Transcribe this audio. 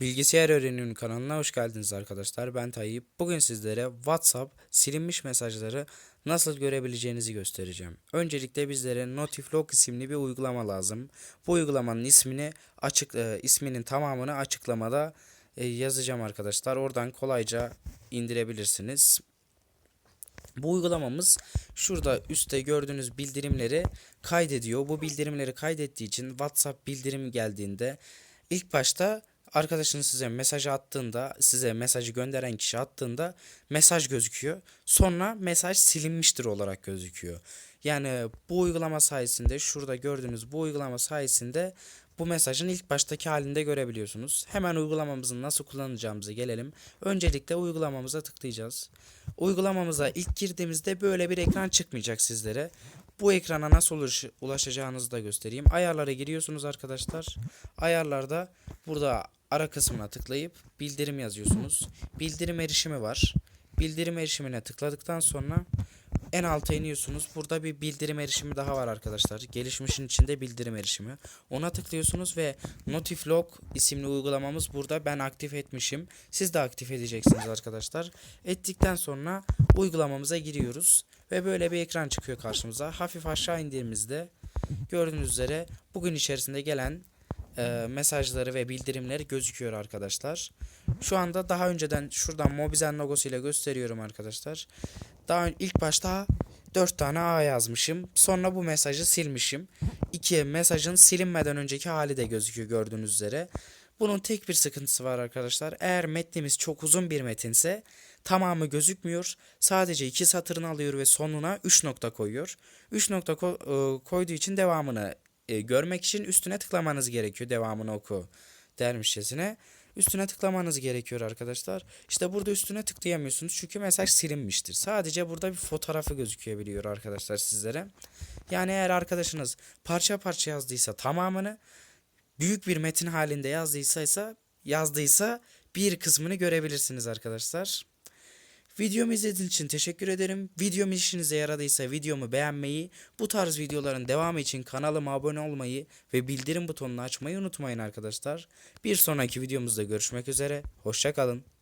Bilgisayar Öğreniyorum kanalına hoş geldiniz arkadaşlar. Ben Tayyip. Bugün sizlere WhatsApp silinmiş mesajları nasıl görebileceğinizi göstereceğim. Öncelikle bizlere Notiflog isimli bir uygulama lazım. Bu uygulamanın ismini açık e, isminin tamamını açıklamada e, yazacağım arkadaşlar. Oradan kolayca indirebilirsiniz. Bu uygulamamız şurada üstte gördüğünüz bildirimleri kaydediyor. Bu bildirimleri kaydettiği için WhatsApp bildirim geldiğinde ilk başta arkadaşınız size mesaj attığında, size mesajı gönderen kişi attığında mesaj gözüküyor. Sonra mesaj silinmiştir olarak gözüküyor. Yani bu uygulama sayesinde şurada gördüğünüz bu uygulama sayesinde bu mesajın ilk baştaki halinde görebiliyorsunuz. Hemen uygulamamızı nasıl kullanacağımıza gelelim. Öncelikle uygulamamıza tıklayacağız. Uygulamamıza ilk girdiğimizde böyle bir ekran çıkmayacak sizlere. Bu ekrana nasıl ulaş- ulaşacağınızı da göstereyim. Ayarlara giriyorsunuz arkadaşlar. Ayarlarda burada ara kısmına tıklayıp bildirim yazıyorsunuz. Bildirim erişimi var. Bildirim erişimine tıkladıktan sonra en alta iniyorsunuz. Burada bir bildirim erişimi daha var arkadaşlar. Gelişmişin içinde bildirim erişimi. Ona tıklıyorsunuz ve Notiflog isimli uygulamamız burada. Ben aktif etmişim. Siz de aktif edeceksiniz arkadaşlar. Ettikten sonra uygulamamıza giriyoruz. Ve böyle bir ekran çıkıyor karşımıza. Hafif aşağı indiğimizde gördüğünüz üzere bugün içerisinde gelen e, mesajları ve bildirimleri gözüküyor arkadaşlar. Şu anda daha önceden şuradan Mobizen logosuyla gösteriyorum arkadaşlar. Daha ilk başta 4 tane A yazmışım. Sonra bu mesajı silmişim. 2 mesajın silinmeden önceki hali de gözüküyor gördüğünüz üzere. Bunun tek bir sıkıntısı var arkadaşlar. Eğer metnimiz çok uzun bir metinse tamamı gözükmüyor. Sadece iki satırını alıyor ve sonuna 3 nokta koyuyor. 3 nokta ko- e, koyduğu için devamını e, görmek için üstüne tıklamanız gerekiyor. Devamını oku dermişçesine. Üstüne tıklamanız gerekiyor arkadaşlar. İşte burada üstüne tıklayamıyorsunuz çünkü mesaj silinmiştir. Sadece burada bir fotoğrafı gözükebiliyor arkadaşlar sizlere. Yani eğer arkadaşınız parça parça yazdıysa tamamını büyük bir metin halinde yazdıysa ise yazdıysa bir kısmını görebilirsiniz arkadaşlar. Videomu izlediğiniz için teşekkür ederim. Videom işinize yaradıysa videomu beğenmeyi, bu tarz videoların devamı için kanalıma abone olmayı ve bildirim butonunu açmayı unutmayın arkadaşlar. Bir sonraki videomuzda görüşmek üzere. Hoşçakalın.